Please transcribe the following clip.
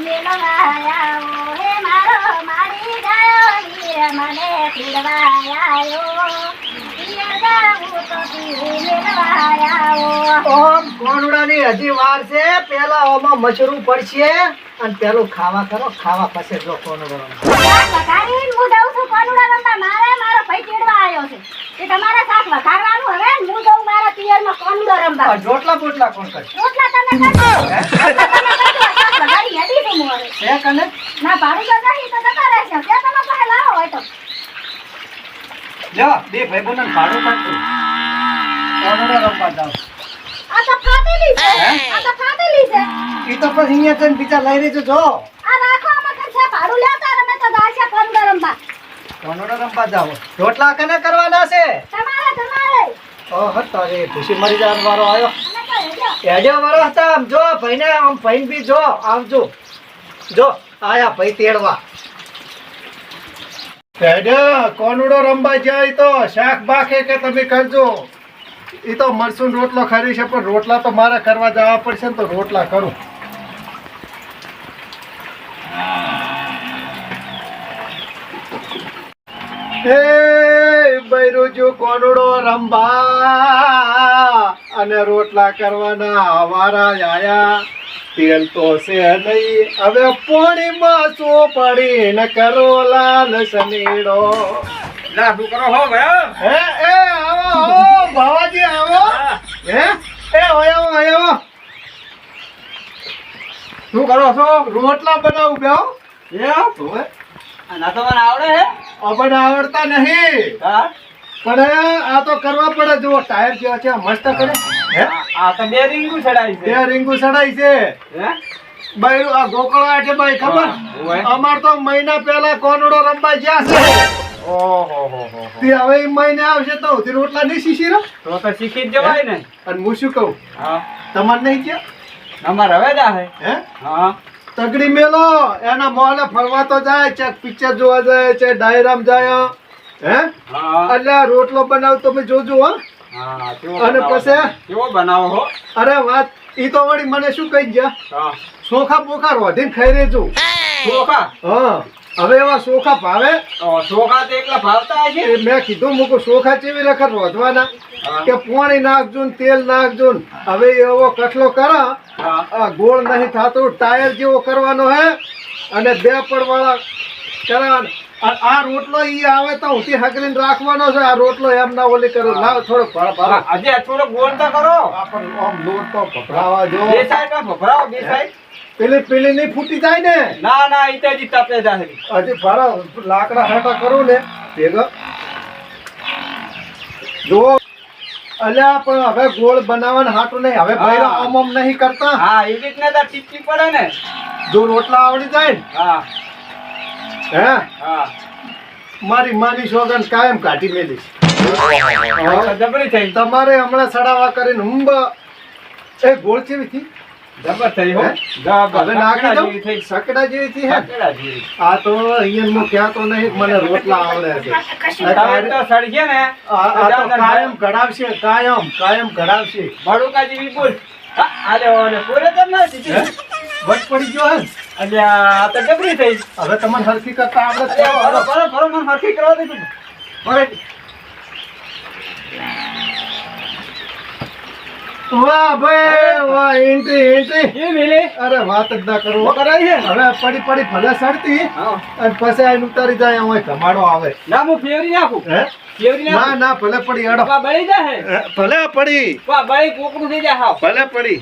મેલવાયા હે મારો મારી ગયો મને ઓમ કોનુડાની હજી વાર છે. પેલા ઓમાં મચરું પડશે અને પેલું ખાવા કરો ખાવા પછી જો કોનુડો હું જાઉં છું કોનુડા રમવા મારે મારો ભાઈ ચીડવા આવ્યો છે કે તમારે શાક વઘારવાનું હવે હું જાઉં મારા પિયરમાં કોનુડો રમવા આ જોટલા બોટલા કોણ કરે રોટલા તમે કરજો શાક વઘારી હેડી છું છે કને? ના ભાડું તો નહીં તો જતા રહેશે ત્યાં તમે પાસે લાવો હોય તો. લ્યો બે ભાઈ બોને ભાડું કોનુડો રમવા જાવ આ તો ફાટેલી છે. આ તો ફાટેલી છે. ઈ તો પછી અહીંયા જઈને બીજા લઈ લેજો જો. આ રાખો આમાં કઈ છે ભાડું લેતા રમે તો ગાશે કોનુડા રમવા. જાવ રોટલા કને કરવાના છે? તમારે તમારે. ઓહ તારે ખુશી મરી જવાનો વારો આવ્યો. એજો વારો હતા આમ જો ભાઈને આમ ભાઈને બી જો આમ જો આયા ભાઈ તેડવા. હેડે કોનુડો રમવા અને રોટલા કરવાના આવારા આયા. તેલ તો છે નહીં. હવે પાણીમાં શું પડી ન કરો લાલ સનેડો લા શું કરો હો ભાઈ હે એ આવો આવો ભાવાજી આવો. હે. એ આવો આવો શું કરો છો? રોટલા બનાવું બે એ ના તો મને આવડે હે. આપણને આવડતા નહીં. હા. પણ આ તો કરવા પડે. જુઓ ટાયર જેવા છે મસ્ત કરે. હે આ તો બે રીંગું ચડાવી છે. બે રીંગુ સડાઈ છે. હે? ભાઈ આ ગોકળો આટે ભાઈ ખબર? અમાર તો મહિના પહેલા કોનડો રમવા ગયા છે. તે હવે મહિને આવશે તો તે રોટલા નહીં શીશી રહ્યો તો તો શીખી જ જવાય ને. અને હું શું કહું? હા. તમારે નહીં ગયા અમાર હવે જા હે. હે? હા. તગડી મેલો એના મોલે ફરવા તો જાય છે પિક્ચર જોવા જાય છે ડાયરામ જાય હે? એટલે રોટલો બનાવ તમે જોજો હો. અને પછી? કેવો બનાવો હો? અરે વાત ઈ તો વળી મને શું કહી ગયા? સોખા પોખા રોધીને ખાઈ રેજો સોખા? હા હવે એવા સોખા ભાવે? સોખા તો એકલા ભાવતા હશે? મેં કીધું મૂકું સોખા ચેવી રખત રોધવાના? કે પોણી નાખજો ને તેલ નાખજો ને. હવે એવો કઠલો કરો આ ગોળ નહીં થતું ટાયર જેવો કરવાનો હે અને બે પડવાળા કરવાના આ- રોટલો ઈ આવે તો ઉતી હકરીને રાખવાનો છે. આ રોટલો એમ ના ઓલી કરો. લાવ થોડો ભરા ભરા આજે થોડો ગોળ તો કરો. આપણ આમ લોટ તો ભભરાવા જો. બે સાઈડ ભભરાવો બે સાઈડ. પેલી પેલી નહીં ફૂટી જાય ને? ના ના ઈ તો હજી તપે જાય હજી ભરા લાકડા હાટા કરો ને ભેગો. જો. અલ્યા પણ હવે ગોળ બનાવવાનું હાટું નહીં. હવે ભાઈ આમ આમ નહીં કરતા. હા એવી રીતના તો ટીપી પડે ને. જો રોટલા આવડી જાય ને હા. હે? હા મારી માની સોગન કાયમ કાઢી જબરી થઈ. તમારે હમણાં સડાવા કરીને હુંબ એ ગોળ કેવી હતી? જબર થઈ હો. હવે નાખી સકડા દઉં? જેવી થઈ. સકડા જેવી થી હે? આ તો અહીંયા હું ક્યાં તો નહીં મને રોટલા આવડે છે. તો સળગે ને. આ આ તો કાયમ ઘડાવશે કાયમ કાયમ ઘડાવશે. ભડુકા જેવી બોલ. પૂરે? વટ પડી ગયો હે? એટલે તો થઈ હવે તમને હરખી કરતા આવડે અરે, છે? ભરો, ભરો, ભરો, મને હરખી કરવા દે તું. ભરે. વાહ ભાઈ વાહ એન્ટ્રી એન્ટ્રી એ મિલી. અરે વાત જ ના કરો કરાય છે? હવે પડી પડી ભલે સડતી. અને પછી ઉતારી જાય ધમાડો આવે ના હું ફેવરી નાખું હે ફેવરી ના ના ભલે પડી અડો બળી જાય ભલે પડી બળી કોકડું થઈ જાય હા ભલે પડી